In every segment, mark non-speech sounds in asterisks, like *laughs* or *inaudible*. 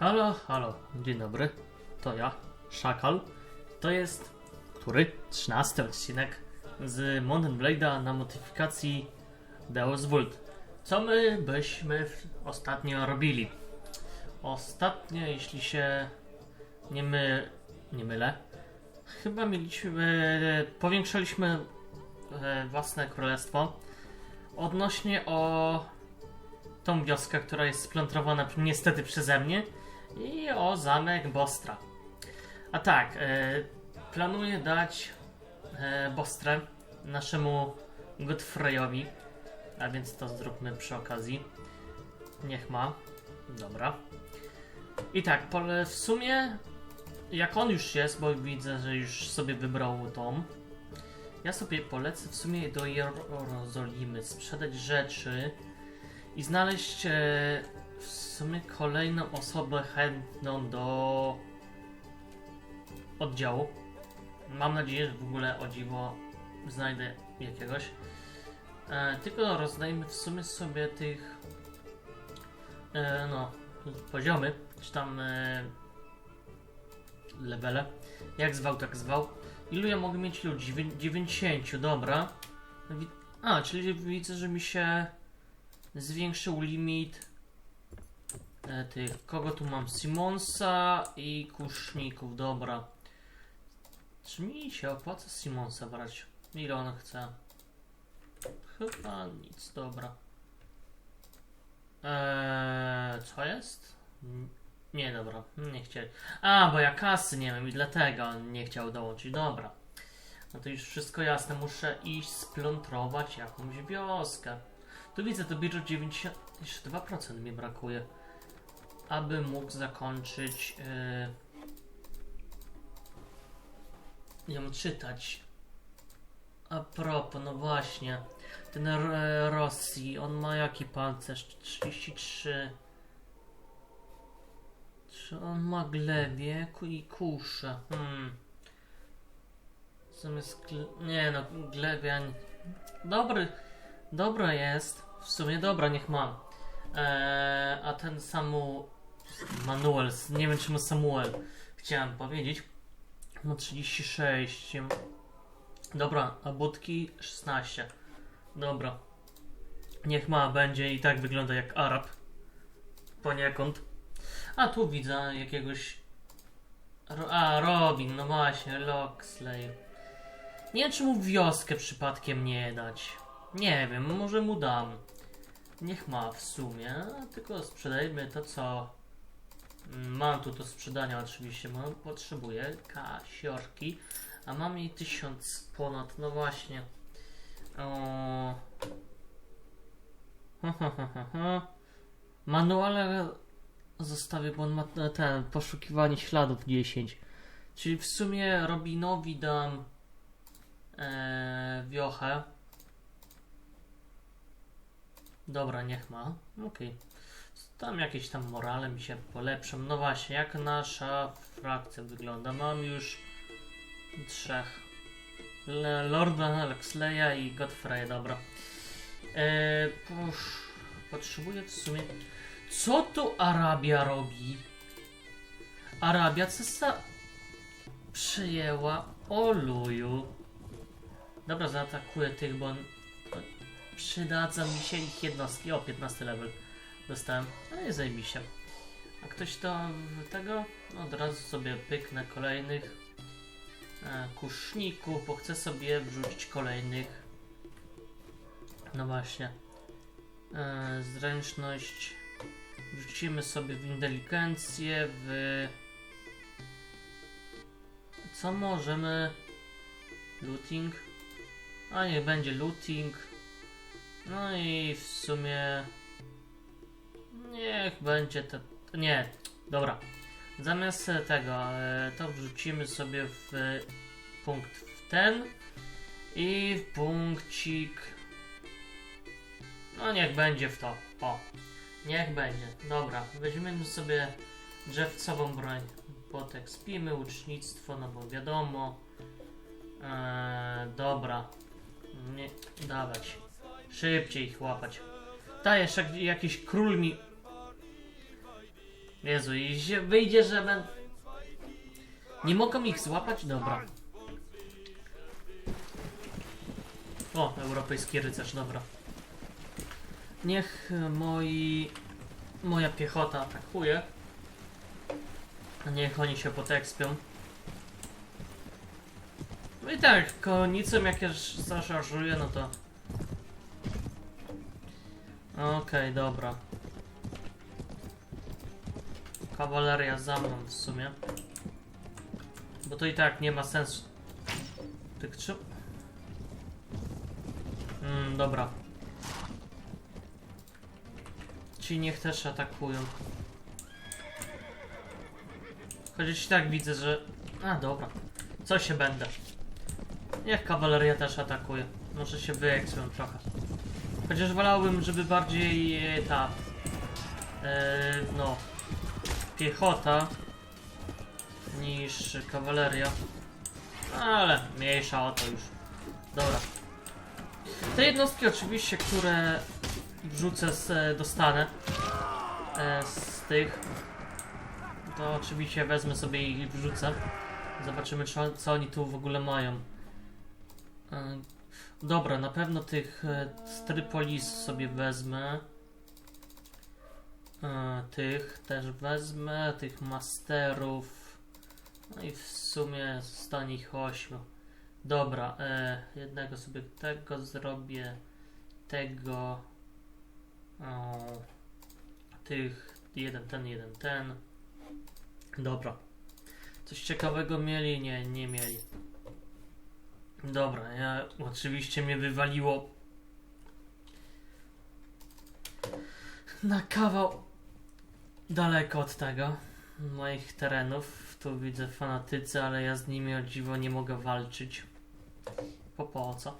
Halo, halo, dzień dobry. To ja, Szakal. To jest który? 13 odcinek z Mountain Blade'a na modyfikacji Deus Vult. Co my byśmy ostatnio robili? Ostatnio, jeśli się nie, my, nie mylę, chyba mieliśmy, powiększaliśmy e, własne królestwo odnośnie o tą wioskę, która jest splątrowana niestety przeze mnie i o zamek Bostra. A tak, e, planuję dać e, Bostrę naszemu Godfreyowi, a więc to zróbmy przy okazji. Niech ma. Dobra. I tak, w sumie jak on już jest, bo widzę, że już sobie wybrał dom, ja sobie polecę w sumie do Jerozolimy, sprzedać rzeczy i znaleźć e, w sumie kolejną osobę chętną do oddziału. Mam nadzieję, że w ogóle o dziwo znajdę jakiegoś. E, tylko rozdajmy w sumie sobie tych e, no poziomy, czy tam e, levele. Jak zwał, tak zwał. Ilu ja mogę mieć ludzi? Dziewię- 90, dobra. A, czyli widzę, że mi się zwiększył limit e, tych. Kogo tu mam? Simonsa i kuszników, dobra. Czy mi się opłaca Simonsa brać? Ile on chce? Chyba nic, dobra. Eee, co jest? Nie, dobra, nie chcieli. A, bo ja kasy nie mam i dlatego nie chciał dołączyć, dobra. No to już wszystko jasne, muszę iść splątrować jakąś wioskę. Tu widzę, to bierze 90, jeszcze 2% mi brakuje, aby mógł zakończyć yy, ją czytać. A propos, no właśnie, ten R- Rosji, on ma jaki pancerz? 33. Czy on ma glebie i kuszę? Hmm. Zamiast. Nie no, glebia... Dobry, dobra jest. W sumie dobra, niech mam. Eee, a ten Samu... Manuel, nie wiem czemu Samuel chciałem powiedzieć. Ma 36. Dobra, a budki 16. Dobra. Niech ma, będzie i tak wygląda jak Arab. Poniekąd. A tu widzę jakiegoś. A, Robin, no właśnie, Loxley. Nie wiem, czy mu wioskę przypadkiem nie dać. Nie wiem, może mu dam. Niech ma w sumie, tylko sprzedajmy to, co mam tu do sprzedania oczywiście, bo potrzebuję kasiorki, a mam jej tysiąc ponad, no właśnie. O... Manuale zostawię, bo on ma te- ten poszukiwanie śladów 10. Czyli w sumie Robinowi dam e, wiochę. Dobra, niech ma. Okej. Tam jakieś tam morale mi się polepszą. No właśnie, jak nasza frakcja wygląda? Mam już trzech. Lorda Alexleya i Godfrey, dobra. E, posz, potrzebuję w sumie co tu Arabia robi? Arabia cesa przyjęła Oluju. Dobra, zaatakuję tych, bo on- przydadzą mi się ich jednostki. O, 15 level dostałem. No i zajebiście. A ktoś to tego? No, od razu sobie pyknę kolejnych e, kuszników, bo chcę sobie wrzucić kolejnych. No właśnie. E, zręczność. Wrzucimy sobie w inteligencję, w... Co możemy? Looting. A niech będzie looting. No i w sumie... Niech będzie te... Nie, dobra. Zamiast tego, e, to wrzucimy sobie w punkt w ten i w punkcik... No niech będzie w to. O. Niech będzie. Dobra, weźmiemy sobie drzewcową broń. Potek spimy, ucznictwo, no bo wiadomo. Eee, dobra. Nie, dawać. Szybciej ich łapać. Jeszcze jak- jakiś król mi Jezu, i się wyjdzie, że ben... Nie mogą ich złapać? Dobra. O, europejski rycerz, dobra. Niech moi... moja piechota atakuje. Niech oni się potekspią. No i tak, konicą jak już zaszarżuję, no to... Okej, dobra. Kawaleria za mną w sumie. Bo to i tak nie ma sensu. Tych trzy... Mm, dobra. Ci niech też atakują. Chociaż i tak widzę, że... A, dobra. Co się będę. Niech kawaleria też atakuje. Może się wyeksują trochę. Chociaż wolałbym, żeby bardziej e, ta... E, no... Piechota niż kawaleria. Ale mniejsza o to już. Dobra. Te jednostki oczywiście, które wrzucę z, dostanę e, z tych, to oczywiście wezmę sobie i wrzucę. Zobaczymy, co, oni tu w ogóle mają. E, dobra, na pewno tych e, Strypolis sobie wezmę. E, tych też wezmę, tych masterów. No i w sumie zostanie ich ośmiu. Dobra, e, jednego sobie tego zrobię, tego, o, tych, jeden ten, jeden ten. Dobra. Coś ciekawego mieli? Nie, nie mieli. Dobra, ja oczywiście mnie wywaliło na kawał daleko od tego, moich terenów. Tu widzę fanatycy, ale ja z nimi o dziwo nie mogę walczyć. Po po co?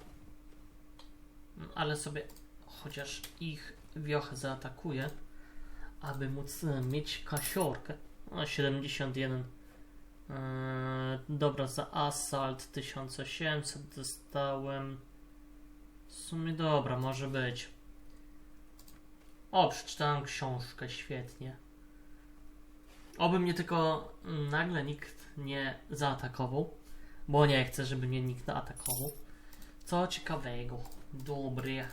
Ale sobie chociaż ich wiochę zaatakuję, aby móc e, mieć kasiorkę. O, 71. Eee, dobra, za asalt 1800 dostałem. W sumie dobra, może być. O, przeczytałem książkę, świetnie. Oby mnie tylko mm, nagle nikt nie zaatakował, bo nie chcę, żeby mnie nikt zaatakował. Co ciekawego. Dobry.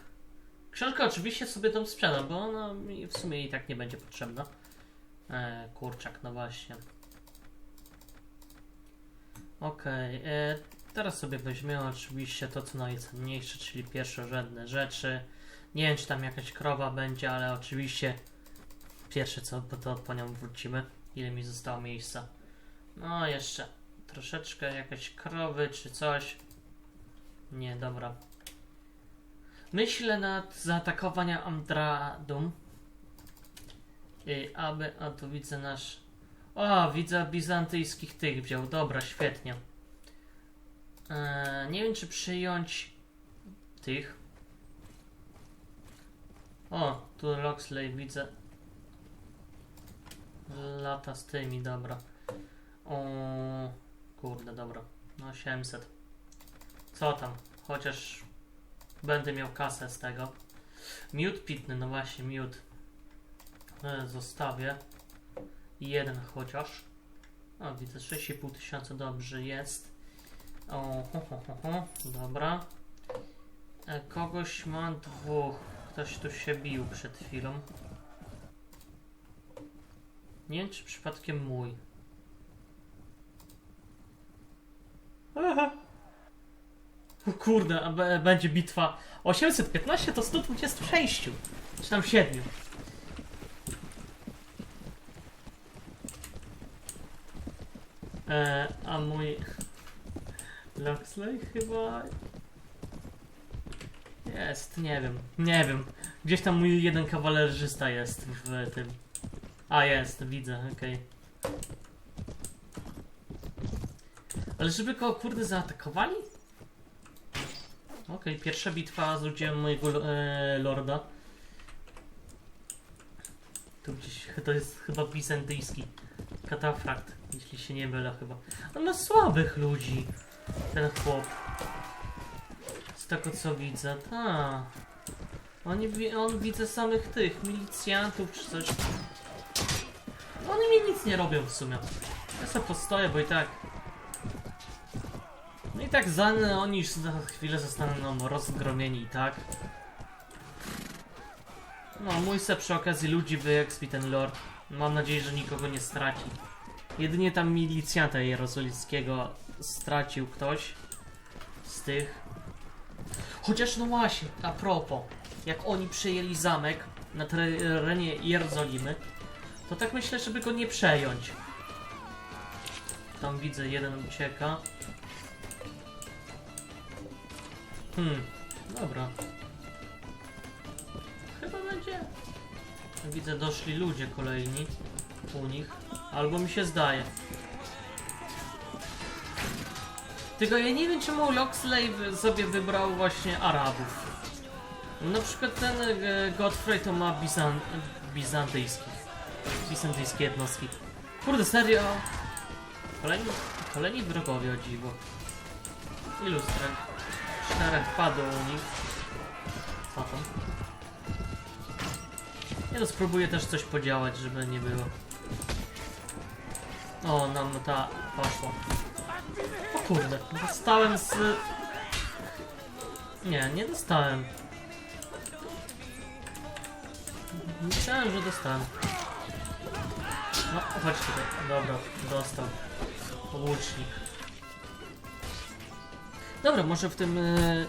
Książkę oczywiście sobie tą sprzedam, bo ona mi w sumie i tak nie będzie potrzebna. E, kurczak, no właśnie. Okej, e, teraz sobie weźmiemy oczywiście to, co najcenniejsze, czyli pierwszorzędne rzeczy. Nie wiem, czy tam jakaś krowa będzie, ale oczywiście pierwsze co, bo to po nią wrócimy. Ile mi zostało miejsca? No, jeszcze troszeczkę jakaś krowy czy coś. Nie, dobra. Myślę nad zaatakowania Amdradum. I aby, a tu widzę nasz... O, widzę bizantyjskich tych wziął. Dobra, świetnie. Eee, nie wiem, czy przyjąć tych. O, tu Loxley widzę. Lata z tymi, dobra. O, kurde, dobra. No 800. Co tam? Chociaż będę miał kasę z tego. Miód pitny, no właśnie, miód. E, Zostawię. Jeden chociaż. O, widzę 6,5 tysiąca, dobrze jest. O, ho, ho, ho, ho. dobra. E, kogoś mam dwóch. Ktoś tu się bił przed chwilą. Nie czy przypadkiem mój. Aha. O kurde, a będzie bitwa 815 to 126. Czy tam 7. E, a mój Luxley chyba jest, nie wiem, nie wiem. Gdzieś tam mój jeden kawalerzysta jest w tym. A jest, widzę, okej. Ale żeby go kurde zaatakowali? Okej, pierwsza bitwa z udziałem mojego e, lorda. Tu gdzieś, to jest chyba bizantyjski katafrakt, jeśli się nie mylę chyba. On ma słabych ludzi, ten chłop. Tego co widzę, ta. On, wi- on widzę samych tych milicjantów czy coś. On nic nie robią w sumie. Ja sobie postoję, bo i tak... No i tak za oni już za chwilę zostaną rozgromieni i tak. No, mój se przy okazji ludzi wyexpi ten lord. Mam nadzieję, że nikogo nie straci. Jedynie tam milicjanta jerozolimskiego stracił ktoś z tych. Chociaż no właśnie, a propos, jak oni przejęli zamek na terenie Jerozolimy, to tak myślę, żeby go nie przejąć. Tam widzę, jeden ucieka. Hmm, dobra. Chyba będzie. Widzę, doszli ludzie kolejni u nich. Albo mi się zdaje. Tylko ja nie wiem, czemu Loxley sobie wybrał właśnie Arabów. Na przykład ten e, Godfrey to ma bizan bizantyjskich. Bizantyjskie jednostki. Kurde, serio? Kolejni, kolejni wrogowie o dziwo. Ilu stref? Czterech padło u nich. Co tam? Ja to spróbuję też coś podziałać, żeby nie było. O, nam ta poszła. Kurde, dostałem z... Nie, nie dostałem. Myślałem, że dostałem. No, chodź tutaj. Dobra, dostał. Łucznik. Dobra, może w tym... e,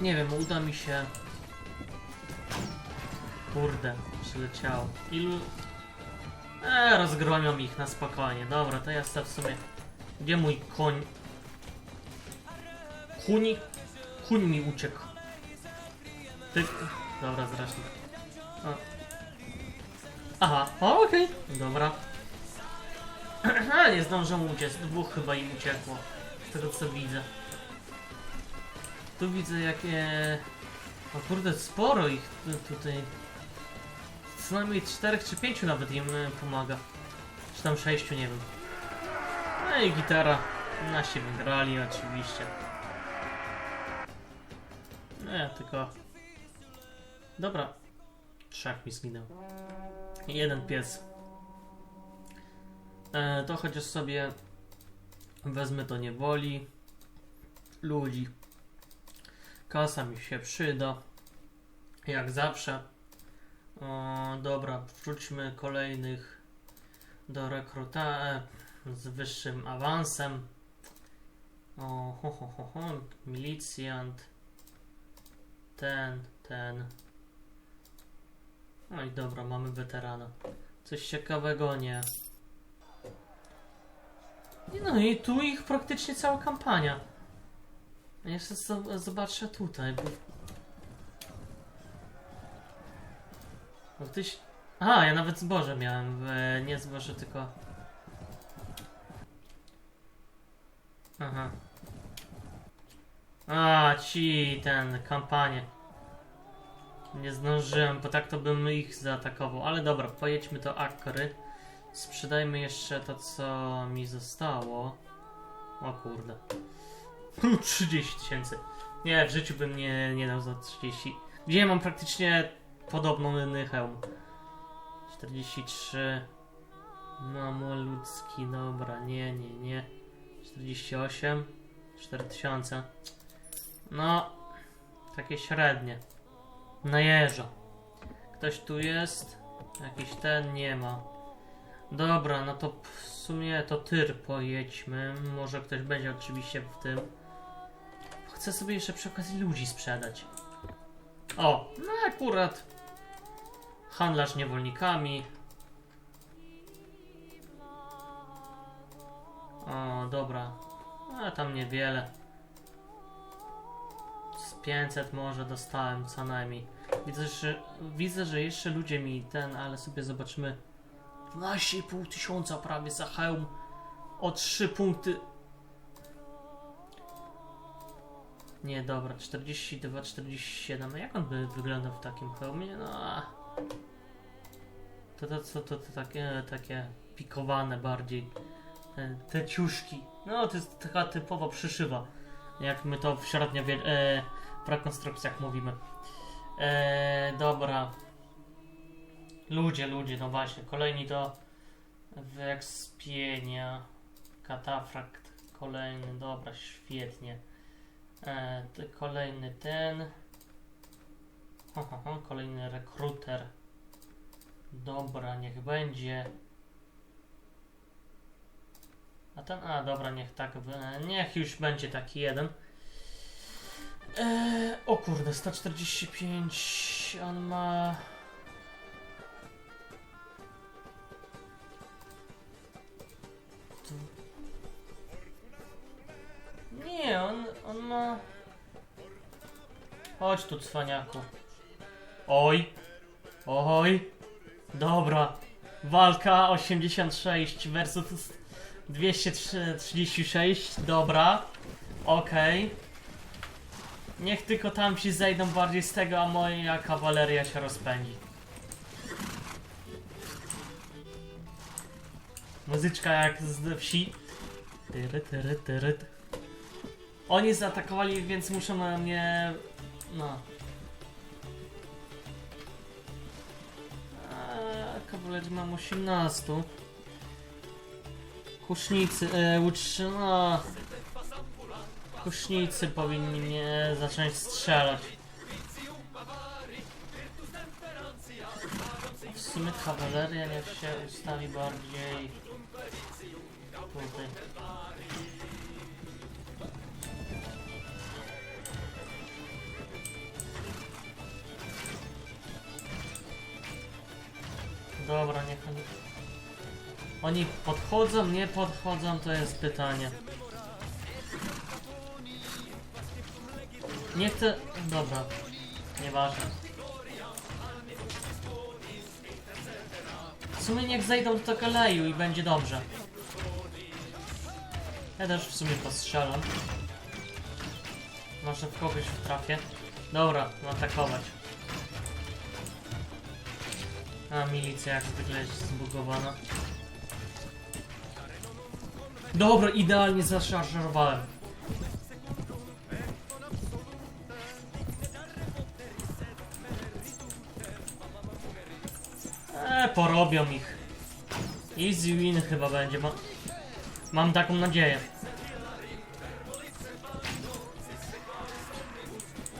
Nie wiem, uda mi się... Kurde, przyleciało. Ilu... Eee, rozgromią ich na spokojnie. Dobra, to ja sobie w sumie... Gdzie mój koń? Kuni? Kuń mi uciekł. Ty... Dobra, zresztą. O. Aha, okej. Dobra. *clears throat* Ale nie zdążą uciec. Dwóch chyba im uciekło. Z tego co widzę. Tu widzę jakie... O kurde, sporo ich tu- tutaj. Co najmniej czterech czy pięciu nawet im e, pomaga. Czy tam sześciu, nie wiem. No i gitara. Nasi wygrali oczywiście. Nie, tylko... Dobra. Trzech mi zginął. Jeden pies. E, to chociaż sobie wezmę to nie boli. Ludzi. Kasa mi się przyda. Jak zawsze. O, dobra, wrzućmy kolejnych do rekruta e, z wyższym awansem. O, ho, ho, ho, ho. Milicjant. Ten, ten. No i dobra, mamy weterana. Coś ciekawego nie. No i tu ich praktycznie cała kampania. Jeszcze zo- zobaczę tutaj, bo... Bo tyś... Aha, ja nawet zboże miałem, e, nie zboże, tylko... Aha. A, ci, ten, kampanię. Nie zdążyłem, bo tak to bym ich zaatakował. Ale dobra, pojedźmy do Akry. Sprzedajmy jeszcze to, co mi zostało. O kurde. *laughs* 30 tysięcy. Nie, w życiu bym nie, nie dał za 30. Gdzie mam praktycznie podobną hełm. 43. No, ludzki, dobra, nie, nie, nie. 48. 4000. No, takie średnie. Najeżdża. Ktoś tu jest? Jakiś ten nie ma. Dobra, no to w sumie to tyr pojedźmy. Może ktoś będzie oczywiście w tym. Chcę sobie jeszcze przy okazji ludzi sprzedać. O, no akurat. Handlarz niewolnikami. Dobra. A tam niewiele. Z 500 może dostałem co najmniej. Widzę, że, widzę, że jeszcze ludzie mi ten, ale sobie zobaczymy. 12,5 tysiąca prawie za hełm. O 3 punkty. Nie, dobra, 42, 47. No jak on by wyglądał w takim hełmie? No. To to, to, to, to takie, takie pikowane bardziej. Te, te ciuszki. No, to jest taka typowa przyszywa. Jak my to w średniowie... E, w rekonstrukcjach mówimy. E, dobra. Ludzie, ludzie, no właśnie. Kolejni to wyekspienia. Katafrakt. Kolejny, dobra, świetnie. E, kolejny ten. Ho, ho, ho, kolejny rekruter. Dobra, niech będzie. A ten, a dobra, niech tak, wy- niech już będzie taki jeden. Eee, o kurde, 145, on ma... Nie, on, on ma... Chodź tu, cwaniaku. Oj. Oj. Dobra. Walka 86 versus 236. Dobra. Okej. Niech tylko tam ci zejdą bardziej z tego, a moja kawaleria się rozpędzi. Muzyczka jak z wsi. Tyry, tyry, tyry. Oni zaatakowali, więc muszą na mnie... No. Eee, mam 18. Kusznicy, e, no. Kusznicy powinni mnie zacząć strzelać. W sumie kawaleria niech się ustawi bardziej tutaj. Dobra, niech oni... Oni podchodzą, nie podchodzą, to jest pytanie. Nie chcę... Dobra. Nieważne. W sumie niech zejdą do tego leju i będzie dobrze. Ja też w sumie postrzelam. Może w kogoś trafię. Dobra, atakować. A milicja jak zwykle jest zbugowana. Dobra, idealnie zaszarżowałem. Eee, porobią ich. Easy win chyba będzie, ma... mam taką nadzieję.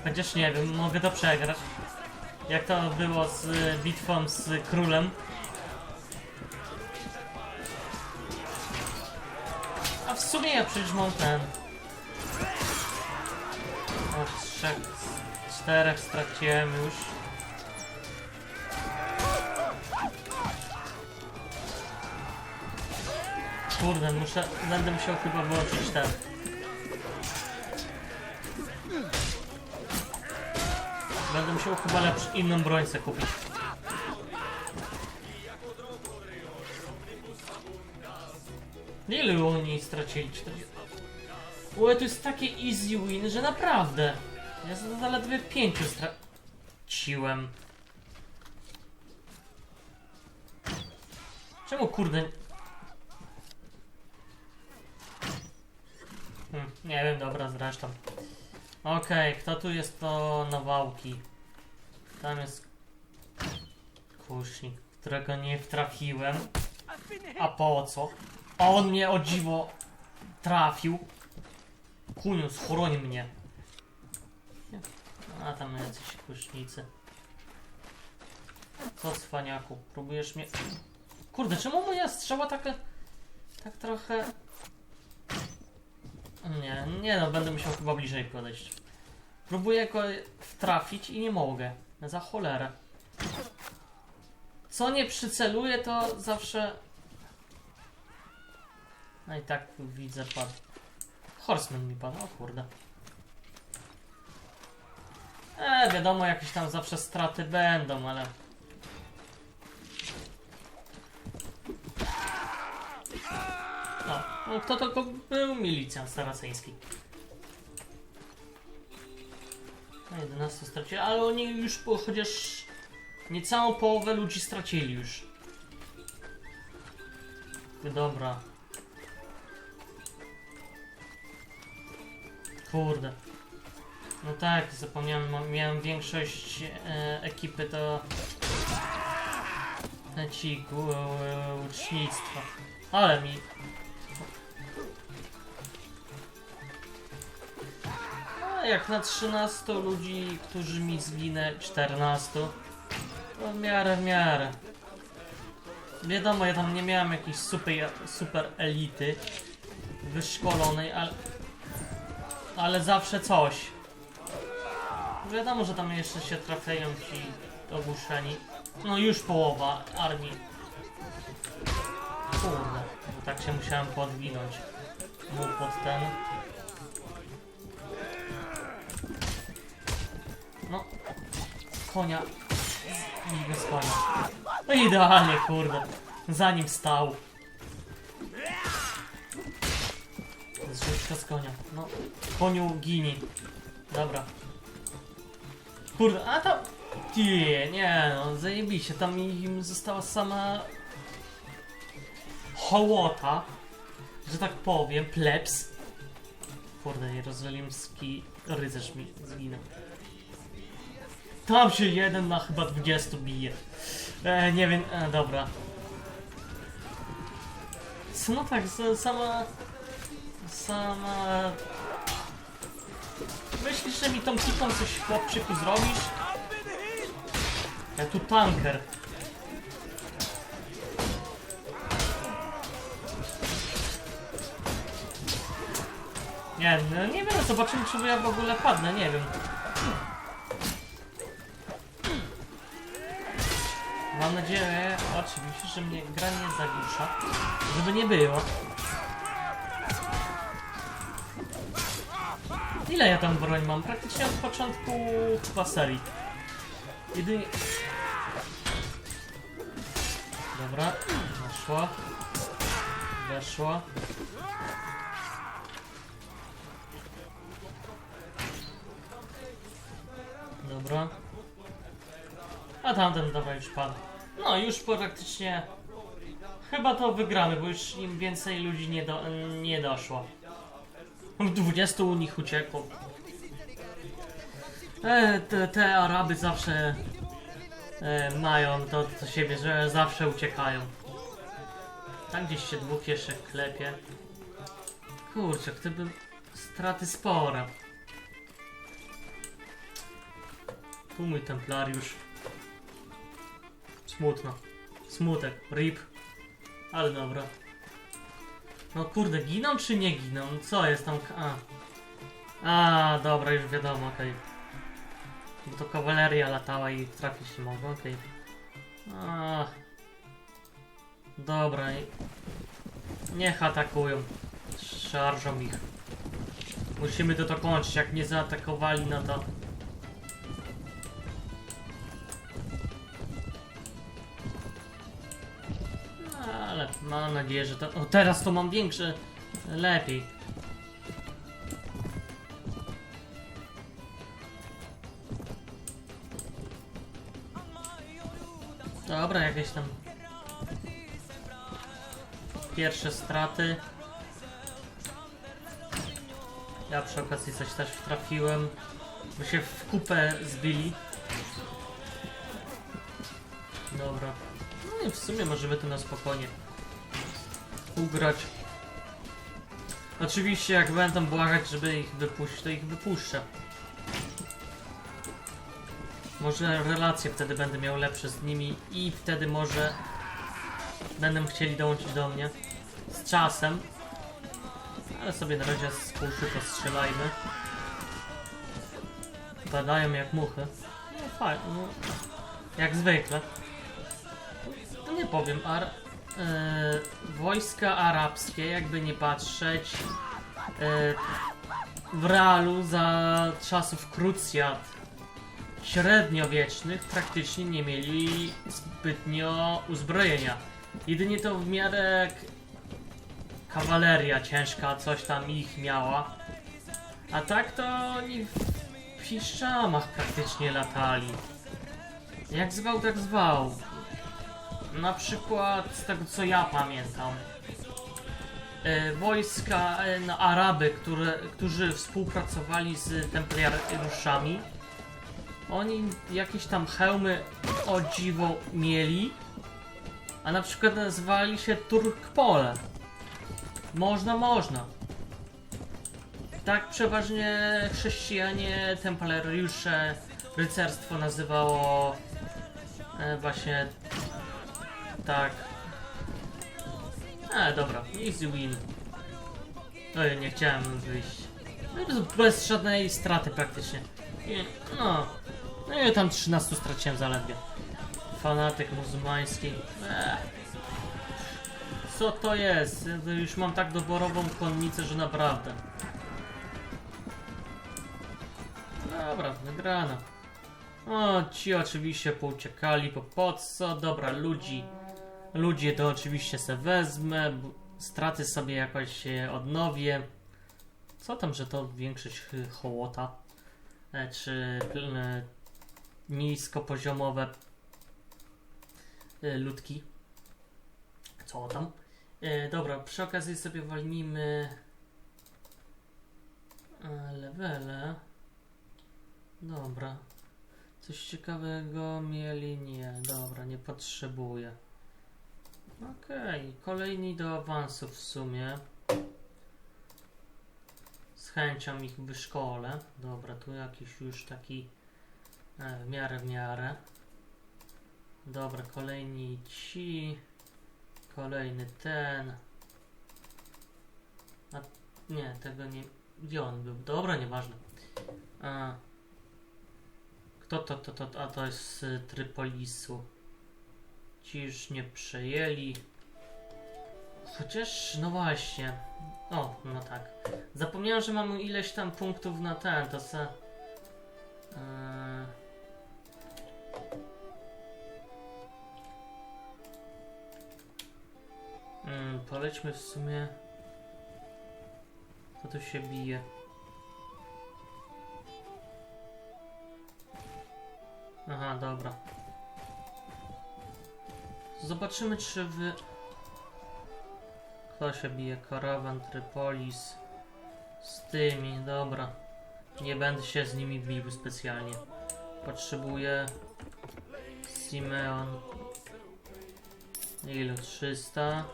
Chociaż nie wiem, mogę to przegrać. Jak to było z y, bitwą z królem. Ja przecież mam ten. O, trzech, czterech straciłem już. Kurde, muszę, będę musiał chyba wyłączyć ten. Będę musiał chyba lepszy, inną broń sobie kupić. Ile oni stracili? 40. Ue, to jest takie easy win, że naprawdę. Ja za- zaledwie 5 straciłem. Czemu kurde... Hmm, nie wiem, dobra, zresztą. Okej, kto tu jest to Nawałki? Tam jest kusznik, którego nie trafiłem. A po co? A on mnie o dziwo trafił. Kuniu, schroń mnie. A tam jacyś kusznicy. Co cwaniaku, próbujesz mnie... Kurde, czemu moja strzała taka... Tak trochę... Nie, nie no, będę musiał chyba bliżej podejść. Próbuję go trafić i nie mogę. Za cholerę. Co nie przyceluję, to zawsze... No i tak widzę, padł. Horseman mi padł, o kurde. E, wiadomo, jakieś tam zawsze straty będą, ale... No, no kto to był? Milicjant saraceński. No 11 stracili, ale oni już po, chociaż niecałą połowę ludzi stracili już. Dobra. Kurde. No tak, zapomniałem, miałem większość e, ekipy to... ci łucznictwa. Ale mi... A jak na 13 ludzi, którzy mi zginę, 14, to w miarę, w miarę. Wiadomo, ja tam nie miałem jakiejś super, super elity wyszkolonej, ale... Ale zawsze coś. Wiadomo, że tam jeszcze się trafiają ci ogłuszeni. No już połowa armii. Kurde, tak się musiałem podwinąć. Mu pod ten. No, konia. Nigdy z konia. No idealnie, kurde. Zanim stał. Zrzutka z konia. No, koniu gini. Dobra. Kurde, a tam... Nie, nie no, zajebiście, tam im została sama... Hołota, że tak powiem, plebs. Kurde, jerozolimski rycerz mi zginął. Tam się jeden na chyba 20 bije. E, nie wiem, e, dobra. No tak, sa- sama... Sama... Myślisz, że mi tą kitą coś chłopczyku zrobisz? Ja tu tanker. Nie, no nie wiem, zobaczymy czy ja w ogóle padnę, nie wiem. Mam nadzieję, oczywiście, że mnie gra nie zagłusza, żeby nie było. Ile ja tam broń mam? Praktycznie od początku chyba serii. Jedynie... Dobra, weszła. Weszła. Dobra. A tamten dobra już padł. No już praktycznie... Chyba to wygramy, bo już im więcej ludzi nie, do, nie doszło. 20 u nich uciekło. E, te, te Araby zawsze e, mają to do siebie, że zawsze uciekają. Tam gdzieś się dwóch jeszcze klepie. Kurczę, gdyby straty spore. Tu mój templariusz. Smutno. Smutek. Rip. Ale dobra. No kurde, giną czy nie giną? Co jest tam? A, A dobra, już wiadomo, okej. Bo to kawaleria latała i trafić nie mogła, okej. A. Dobra, niech atakują. Szarżą ich. Musimy to dokończyć, jak nie zaatakowali, no to... mam nadzieję, że to... O, teraz to mam większe... Lepiej. Dobra, jakieś tam... Pierwsze straty. Ja przy okazji coś też trafiłem. Bo się w kupę zbili. Dobra. No i w sumie możemy to na spokojnie ugrać. Oczywiście jak będą błagać, żeby ich wypuścić, to ich wypuszczę. Może relacje wtedy będę miał lepsze z nimi i wtedy może będą chcieli dołączyć do mnie z czasem. Ale sobie na razie z kuszu postrzelajmy. Padają jak muchy. No fajnie, no. Jak zwykle. No nie powiem, ar... e, wojska arabskie, jakby nie patrzeć, e, w realu za czasów krucjat średniowiecznych praktycznie nie mieli zbytnio uzbrojenia. Jedynie to w miarę kawaleria ciężka coś tam ich miała. A tak to oni w piszczamach praktycznie latali. Jak zwał, tak zwał. Na przykład z tego co ja pamiętam. E, wojska no, Araby, które, którzy współpracowali z templariuszami. Oni jakieś tam hełmy o dziwo mieli. A na przykład nazwali się Turkpole. Można, można. Tak przeważnie chrześcijanie, templariusze, rycerstwo nazywało e, właśnie tak. Ale dobra, easy win. Oj, nie chciałem wyjść. No, bez- żadnej straty praktycznie. I, no, no i tam 13 straciłem zaledwie. Fanatyk muzułmański. Eee. Co to jest? Ja już mam tak doborową konnicę, że naprawdę. Dobra, wygrana. O, ci oczywiście pouciekali, po po co? Dobra, ludzi. Ludzie to oczywiście se wezmę, straty sobie jakoś odnowię. Co tam, że to większość hołota? E, czy niskopoziomowe e, ludki? Co tam? E, dobra, przy okazji sobie walnijmy levele. Dobra. Coś ciekawego mieli? Nie, dobra, nie potrzebuję. Okej, kolejni do awansu w sumie. Z chęcią ich wyszkolę. Dobra, tu jakiś już taki e, w miarę w miarę. Dobra, kolejni ci. Kolejny ten. A nie, tego nie. Gdzie on był? Dobra, nieważne. A, kto to, to, to, a to jest z Trypolisu. Ci już nie przejęli. Chociaż, no właśnie. O, no tak. Zapomniałem, że mamy ileś tam punktów na ten, to se... Eee... Mm, polećmy w sumie... Co tu się bije? Aha, dobra. Zobaczymy, czy wy... Kto się bije? Karawan, Trypolis. Z tymi, dobra. Nie będę się z nimi bił specjalnie. Potrzebuję... Simeon. Ilu? 300.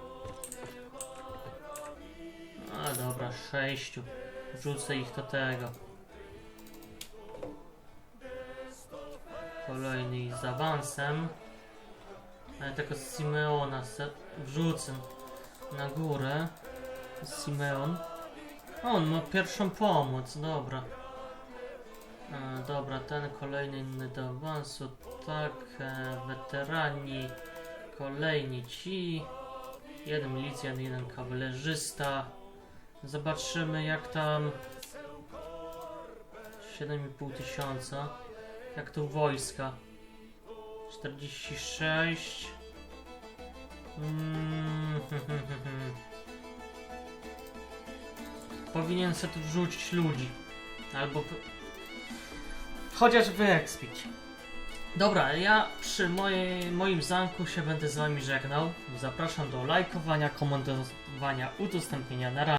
A dobra, 6. Wrzucę ich do tego. Kolejny z awansem. Ale tego Simeona wrzucę na górę. Simeon. On ma pierwszą pomoc, dobra. E, dobra, ten kolejny inny do awansu. Tak, e, weterani. Kolejni ci. Jeden milicjant, jeden kawalerzysta. Zobaczymy jak tam 7,5 tysiąca. Jak tu wojska? 46. Mm, *laughs* Powinien sobie tu wrzucić ludzi. Albo. Chociaż wyekspić. Dobra, ja przy mojej, moim zamku się będę z wami żegnał. Zapraszam do lajkowania, komentowania, udostępnienia na razie.